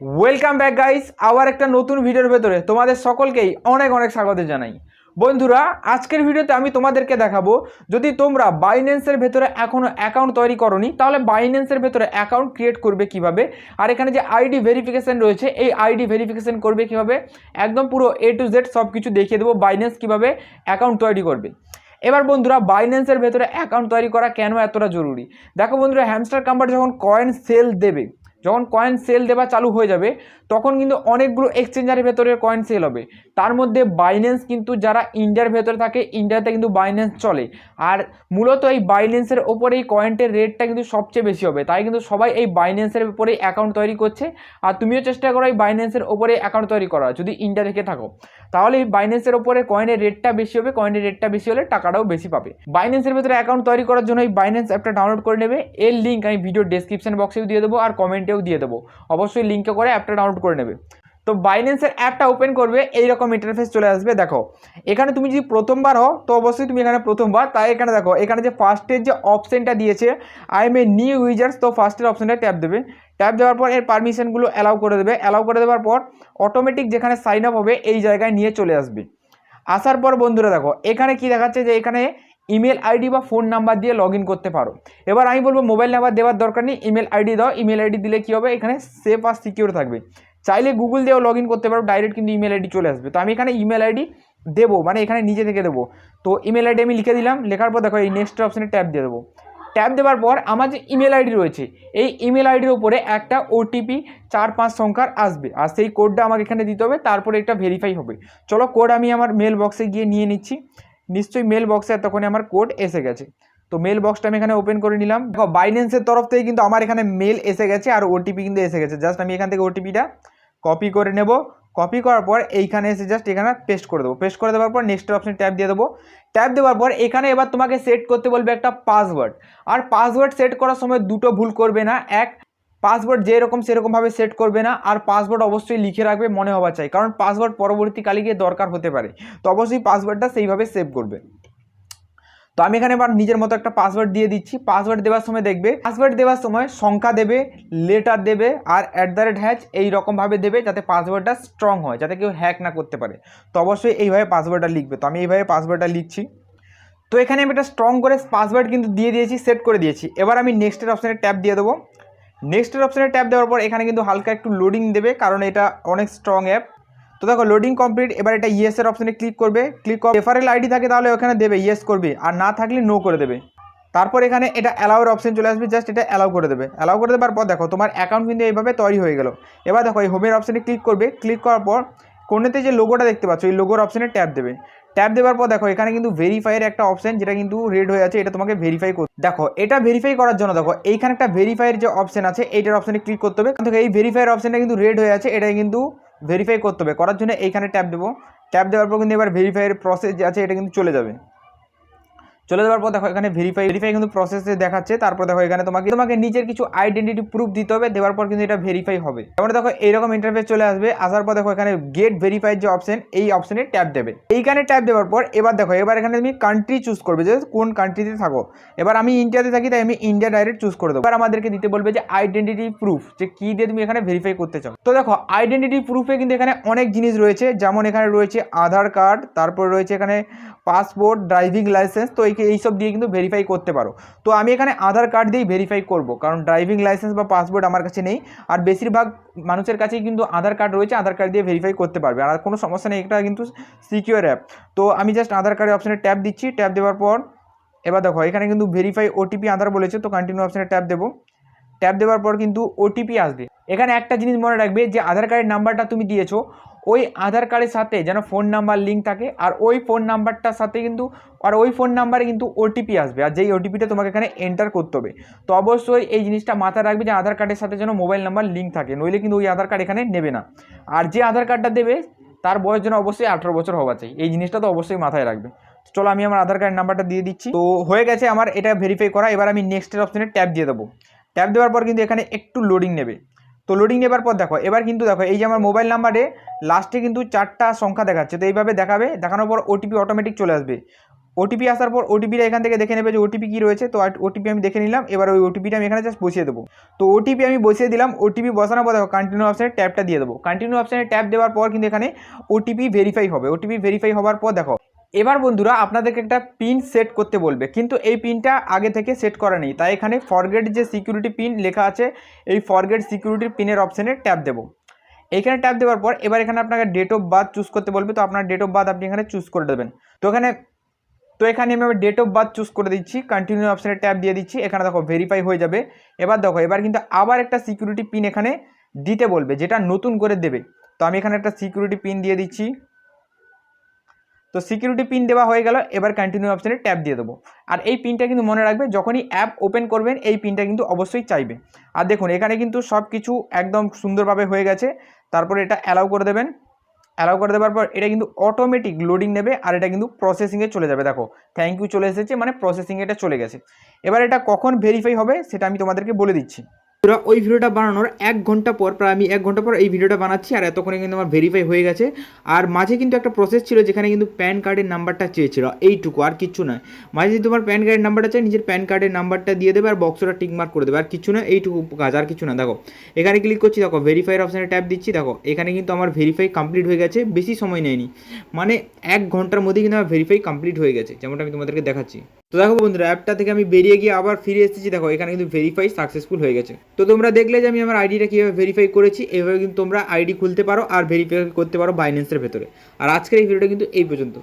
Welcome back guys আবার একটা নতুন ভিডিওর ভেতরে তোমাদের সকলকেই অনেক অনেক স্বাগত জানাই। বন্ধুরা, আজকের ভিডিওতে আমি তোমাদেরকে দেখাবো, যদি তোমরা বাইন্যান্সের ভেতরে এখনও অ্যাকাউন্ট তৈরি করনি, তাহলে বাইন্যান্সের ভেতরে অ্যাকাউন্ট ক্রিয়েট করবে কীভাবে? আর এখানে যে আইডি ভেরিফিকেশান রয়েছে, এই আইডি ভেরিফিকেশান করবে কীভাবে? একদম পুরো এ টু জেড সব কিছু দেখিয়ে দেবো বাইন্যান্স কীভাবে অ্যাকাউন্ট তৈরি করবে। এবার বন্ধুরা বাইন্যান্সের ভেতরে অ্যাকাউন্ট তৈরি করা কেন এতটা জরুরি? দেখো বন্ধুরা হ্যামস্টার কোম্পানি যখন কয়েন সেল দেবে যখন কয়েন সেল দেওয়া চালু হয়ে যাবে, তখন কিন্তু অনেকগুলো এক্সচেঞ্জারের ভেতরে কয়েন সেল হবে। তার মধ্যে বাইন্যান্স কিন্তু যারা ইন্ডিয়ার ভেতরে থাকে ইন্ডিয়াতে কিন্তু বাইন্যান্স চলে। আর মূলত এই বাইন্যান্সের ওপরে এই কয়েনটের রেটটা কিন্তু সবচেয়ে বেশি হবে। তাই কিন্তু সবাই এই বাইন্যান্সের উপরেই অ্যাকাউন্ট তৈরি করছে। আর তুমিও চেষ্টা করো এই বাইন্যান্সের ওপরে অ্যাকাউন্ট তৈরি করার, যদি ইন্ডিয়া থেকে থাকো। তাহলে এই বাইন্যান্সের ওপরে কয়েনের রেটটা বেশি হবে কয়েনের রেটটা বেশি হলে টাকাটাও বেশি পাবে। বাইন্যান্সের ভেতরে অ্যাকাউন্ট তৈরি করার জন্য এই বাইন্যান্স অ্যাপটা ডাউনলোড করে নেবে। এর লিঙ্ক আমি ভিডিও ডেসক্রিপশন বক্সেও দিয়ে দেবো আর কমেন্টেও দিয়ে দেবো। অবশ্যই লিঙ্কে করে অ্যাপটা ডাউনলোড করে নেবে। তো বাইন্যান্সের অ্যাপটা ওপেন করবে, এইরকম ইন্টারফেস চলে আসবে, দেখো। এখানে তুমি যদি প্রথমবার হও, তো অবশ্যই তুমি এখানে প্রথমবার, তাই এখানে দেখো, এখানে যে ফার্স্টের যে অপশনটা দিয়েছে I am a new users তো ফার্স্টের অপশনটা ট্যাপ দেবে। ট্যাপ দেওয়ার পর এর পারমিশনগুলো অ্যালাউ করে দেবে। অ্যালাউ করে দেওয়ার পর অটোমেটিক যেখানে সাইন আপ হবে, এই জায়গায় নিয়ে চলে আসবে। আসার পর বন্ধুরা দেখো, এখানে কি দেখাচ্ছে যে এখানে ইমেল আইডি বা ফোন নাম্বার দিয়ে লগ করতে পারো। এবার আমি বলব মোবাইল নাম্বার দেওয়ার দরকার নেই ইমেল আইডি দাও ইমেল আইডি দিলে কী হবে? এখানে সেফ আর সিকিউর থাকবে। চাইলে গুগল দিয়েও লগ ইন করতে পারো ডাইরেক্ট কিন্তু ইমেল আইডি চলে আসবে। তো আমি এখানে ইমেল আইডি দেবো মানে এখানে নিজে থেকে দেবো। তো ইমেল আইডি আমি লিখে দিলাম, লেখার পর দেখো এই নেক্সট অপশানে ট্যাপ দিয়ে দেবো। ট্যাপ দেওয়ার পর আমার যে ইমেল আইডি রয়েছে, এই ইমেল আইডির উপরে একটা ওটিপি চার পাঁচ সংখ্যার আসবে, আর সেই কোডটা আমাকে এখানে দিতে হবে, তারপরে এটা ভেরিফাই হবে। চলো কোড আমি আমার মেল বক্সে গিয়ে নিয়ে নিচ্ছি। নিশ্চয়ই মেল বক্সে তখনই আমার কোড এসে গেছে। তো মেল বক্সটা আমি এখানে ওপেন করে নিলাম। দেখো বাইন্যান্সের তরফ থেকে কিন্তু আমার এখানে মেল এসে গেছে আর ওটিপি কিন্তু এসে গেছে। জাস্ট আমি এখান থেকে ওটিপিটা কপি করে নেব। কপি করার পর এইখানে এসে জাস্ট এখানে পেস্ট করে দেবো। পেস্ট করে দেওয়ার পর নেক্সট অপশন ট্যাপ দিয়ে দেবো। ট্যাপ দেওয়ার পর এখানে এবার তোমাকে সেট করতে বলবে একটা পাসওয়ার্ড আর পাসওয়ার্ড সেট করার সময় দুটো ভুল করবে না। এক পাসওয়ার্ড যেরকম সেরকমভাবে সেট করবে না। আর পাসওয়ার্ড অবশ্যই লিখে রাখবে, মনে হওয়া চাই। কারণ পাসওয়ার্ড পরবর্তীকালে গিয়ে দরকার হতে পারে। তো অবশ্যই পাসওয়ার্ডটা সেইভাবে সেভ করবে। তো আমি এখানে এবার নিজের মতো একটা পাসওয়ার্ড দিয়ে দিচ্ছি। পাসওয়ার্ড দেওয়ার সময় দেখবে পাসওয়ার্ড দেওয়ার সময় সংখ্যা দেবে লেটার দেবে আর অ্যাট দ্য রেট হ্যাচ এই রকমভাবে দেবে যাতে পাসওয়ার্ডটা স্ট্রং হয়, যাতে কেউ হ্যাক না করতে পারে। তো অবশ্যই এইভাবে পাসওয়ার্ডটা লিখবে। তো আমি এইভাবে পাসওয়ার্ডটা লিখছি। তো এখানে আমি একটা স্ট্রং করে পাসওয়ার্ড কিন্তু দিয়ে দিয়েছি সেট করে দিয়েছি। এবার আমি নেক্সটের অপশানে ট্যাপ দিয়ে দেবো। নেক্সটের অপশানে ট্যাপ দেওয়ার পর এখানে কিন্তু হালকা একটু লোডিং দেবে, কারণ এটা অনেক স্ট্রং অ্যাপ তো দেখো লোডিং কমপ্লিট এবার এটা ইয়েসের অপশানে ক্লিক করবে। ক্লিক করে রেফারেল আইডি থাকে, তাহলে ওখানে দেবে ইয়েস করবে। আর না থাকলে নো করে দেবে। তারপর এখানে এটা অ্যালাউর অপশন চলে আসবে জাস্ট এটা অ্যালাউ করে দেবে। অ্যালাউ করে দেওয়ার পর দেখো, তোমার অ্যাকাউন্ট কিন্তু এইভাবে তৈরি হয়ে গেল। এবার দেখো, এই হোমের অপশানে ক্লিক করবে। ক্লিক করার পর কোনেতে যে লোগোটা দেখতে পাচ্ছ, এই লোগোর অপশানে ট্যাপ দেবে। ট্যাপ দেওয়ার পর দেখো, এখানে কিন্তু ভেরিফাইয়ের একটা অপশন যেটা কিন্তু রেড হয়ে আছে, এটা তোমাকে ভেরিফাই করতে দেখো, এটা ভেরিফাই করার জন্য দেখো, এইখানে একটা ভেরিফাইয়ের যে অপশন আছে, এইটার অপশানে ক্লিক করতে হবে। দেখো, এই ভেরিফাইয়ের অপশনটা কিন্তু রেড হয়ে আছে এটা কিন্তু ভেরিফাই করতে হবে। করার জন্য এইখানে ট্যাপ দেবো। ট্যাপ দেওয়ার পর কিন্তু এবার ভেরিফাইয়ের প্রসেস যে আছে, এটা কিন্তু চলে যাবে। চলে যাওয়ার পর দেখো, এখানে ভেরিফাই ভেরিফাই কিন্তু প্রসেসে দেখাচ্ছে। তারপর দেখো, এখানে তোমাকে তোমাকে নিজের কিছু আইডেন্টিটি প্রুফ দিতে হবে, দেওয়ার পর কিন্তু এটা ভেরিফাই হবে। এবার দেখো, এইরকম ইন্টারফেস চলে আসবে। আসার পর দেখো, এখানে গেট ভেরিফাইড যে অপশন এই অপশনে ট্যাপ দেবে। এইখানে ট্যাপ দেওয়ার পর এবার দেখো, এবার এখানে তুমি কান্ট্রি চুজ করবে, যে কোন কান্ট্রিতে থাকো। এবার আমি ইন্ডিয়াতে থাকি, তাই আমি ইন্ডিয়া ডাইরেক্ট চুজ করে দেবো। এবার আমাদেরকে দিতে বলবে যে আইডেন্টিটি প্রুফ যে কী দিয়ে তুমি এখানে ভেরিফাই করতে চাও। তো দেখো আইডেন্টিটি প্রুফে কিন্তু এখানে অনেক জিনিস রয়েছে। যেমন এখানে রয়েছে আধার কার্ড তারপর রয়েছে এখানে পাসপোর্ট ড্রাইভিং লাইসেন্স তো এই এইসব দিয়ে কিন্তু ভেরিফাই করতে পারো। তো আমি এখানে আধার কার্ড দিয়েই ভেরিফাই করব, কারণ ড্রাইভিং লাইসেন্স বা পাসপোর্ট আমার কাছে নেই। আর বেশিরভাগ মানুষের কাছেই কিন্তু আধার কার্ড রয়েছে, আধার কার্ড দিয়ে ভেরিফাই করতে পারবে। আর কোনো সমস্যা নেই, এটা কিন্তু সিকিউর অ্যাপ তো আমি জাস্ট আধার কার্ডের অপশানে ট্যাপ দিচ্ছি। ট্যাপ দেওয়ার পর, এবার দেখো, এখানে কিন্তু ভেরিফাই ওটিপি আধার বলেছে, তো কন্টিনিউ অপশানে ট্যাপ দেবো। ট্যাপ দেওয়ার পর কিন্তু ওটিপি আসবে। এখানে একটা জিনিস মনে রাখবে যে আধার কার্ডের নাম্বারটা তুমি দিয়েছ, ওই আধার কার্ডের সাথে যেন ফোন নাম্বার লিঙ্ক থাকে আর ওই ফোন নাম্বারটার সাথে কিন্তু, আর ওই ফোন নাম্বারে কিন্তু ওটিপি আসবে আর যেই ওটিপিটা তোমাকে এখানে এন্টার করতে হবে। তো অবশ্যই এই জিনিসটা মাথায় রাখবে যে আধার কার্ডের সাথে যেন মোবাইল নাম্বার লিঙ্ক থাকে, নইলে কিন্তু ওই আধার কার্ড এখানে নেবে না। আর যে আধার কার্ডটা দেবে, তার বয়স যেন অবশ্যই আঠারো বছর হওয়া চাই। এই জিনিসটা তো অবশ্যই মাথায় রাখবে। চলো আমি আমার আধার কার্ড নাম্বারটা দিয়ে দিচ্ছি। তো হয়ে গেছে আমার এটা ভেরিফাই করা, এবার আমি নেক্সটের অপশানে ট্যাপ দিয়ে দেবো। ট্যাপ দেওয়ার পর কিন্তু এখানে একটু লোডিং নেবে। তো লোডিং নেবার পর দেখো এবার কিন্তু দেখো এই যে আমার মোবাইল নাম্বারে লাস্টে কিন্তু চারটা সংখ্যা দেখাচ্ছে তো এইভাবে দেখাবে দেখানোর পর ওটিপি অটোমেটিক চলে আসবে ওটিপি আসার পর ওটিপিটা এখান থেকে দেখে নেবে যে ওটিপি কী রয়েছে তো ওটিপি আমি দেখে নিলাম এবার ওই ওটিপিটা আমি এখানে জাস্ট বসিয়ে দেবো তো ওটিপি আমি বসিয়ে দিলাম ওটিপি বসানোর পর দেখো কন্টিনিউ অপশানে ট্যাপটা দিয়ে দেবো কন্টিনিউ অপশানে ট্যাপ দেওয়ার পর কিন্তু এখানে ওটিপি ভেরিফাই হবে ওটিপি ভেরিফাই হওয়ার পর দেখো এবার বন্ধুরা আপনাদেরকে একটা পিন সেট করতে বলবে। কিন্তু এই পিনটা আগে থেকে সেট করা নেই। তাই এখানে ফরগেট যে সিকিউরিটি পিন লেখা আছে, এই ফরগেট সিকিউরিটি পিনের অপশানে ট্যাপ দেবো। এইখানে ট্যাপ দেওয়ার পর এবার এখানে আপনাকে ডেট অফ বার্থ চুজ করতে বলবে। তো আপনার ডেট অফ বার্থ আপনি এখানে চুজ করে দেবেন। তো এখানে তো এখানে আমি ডেট অফ বার্থ চুজ করে দিচ্ছি। কন্টিনিউ অপশানে ট্যাপ দিয়ে দিচ্ছি। এখানে দেখো ভেরিফাই হয়ে যাবে। এবার দেখো, এবার কিন্তু আবার একটা সিকিউরিটি পিন এখানে দিতে বলবে, যেটা নতুন করে দেবে। তো আমি এখানে একটা সিকিউরিটি পিন দিয়ে দিচ্ছি। তো সিকিউরিটি পিন দেওয়া হয়ে গেল, এবার কন্টিনিউ অপশানে ট্যাপ দিয়ে দেবো। আর এই পিনটা কিন্তু মনে রাখবে, যখনই অ্যাপ ওপেন করবেন, এই পিনটা কিন্তু অবশ্যই চাইবে। আর দেখুন, এখানে কিন্তু সব কিছু একদম সুন্দরভাবে হয়ে গেছে। তারপরে এটা অ্যালাউ করে দেবেন। অ্যালাউ করে দেওয়ার পর এটা কিন্তু অটোমেটিক লোডিং নেবে, আর এটা কিন্তু প্রসেসিংয়ে চলে যাবে। দেখো থ্যাংক ইউ চলে এসেছে মানে প্রসেসিংয়ে এটা চলে গেছে। এবার এটা কখন ভেরিফাই হবে, সেটা আমি তোমাদেরকে বলে দিচ্ছি। পুরো ওই ভিডিওটা বানানোর এক ঘণ্টা পর, প্রায় আমি এক ঘণ্টা পর এই ভিডিওটা বানাচ্ছি, আর এতক্ষণে কিন্তু আমার ভেরিফাই হয়ে গেছে। আর মাঝে কিন্তু একটা প্রসেস ছিল, যেখানে কিন্তু প্যান কার্ডের নাম্বারটা চেয়েছিল, এইটুকু, আর কিচ্ছু নয়। মাঝে যদি তোমার প্যান কার্ডের নাম্বারটা চাই নিজের প্যান কার্ডের নাম্বারটা দিয়ে দেবে, আর বক্সটা টিক মার্ক করে দেবে, আর কিছু না এইটুকু কাজ, আর কিছু না দেখো, এখানে ক্লিক করছি, দেখো ভেরিফাইয়ের অপশানে ট্যাপ দিচ্ছি, দেখো, এখানে কিন্তু আমার ভেরিফাই কমপ্লিট হয়ে গেছে, বেশি সময় নেয়নি। মানে এক ঘণ্টার মধ্যে কিন্তু আমার ভেরিফাই কমপ্লিট হয়ে গেছে, যেমনটা আমি তোমাদেরকে দেখাচ্ছি। তো দেখো বন্ধুরা, অ্যাপটা থেকে আমি বেরিয়ে গিয়ে আবার ফিরে এসেছি। দেখো, এখানে কিন্তু ভেরিফাই সাকসেসফুল হয়ে গেছে। তো তোমরা দেখলে যে আমি আমার আইডিটা কীভাবে ভেরিফাই করেছি এভাবে কিন্তু তোমরা আইডি খুলতে পারো আর ভেরিফাই করতে পারো বাইন্যান্সের ভেতরে। আর আজকের এই ভিডিওটা কিন্তু এই পর্যন্ত।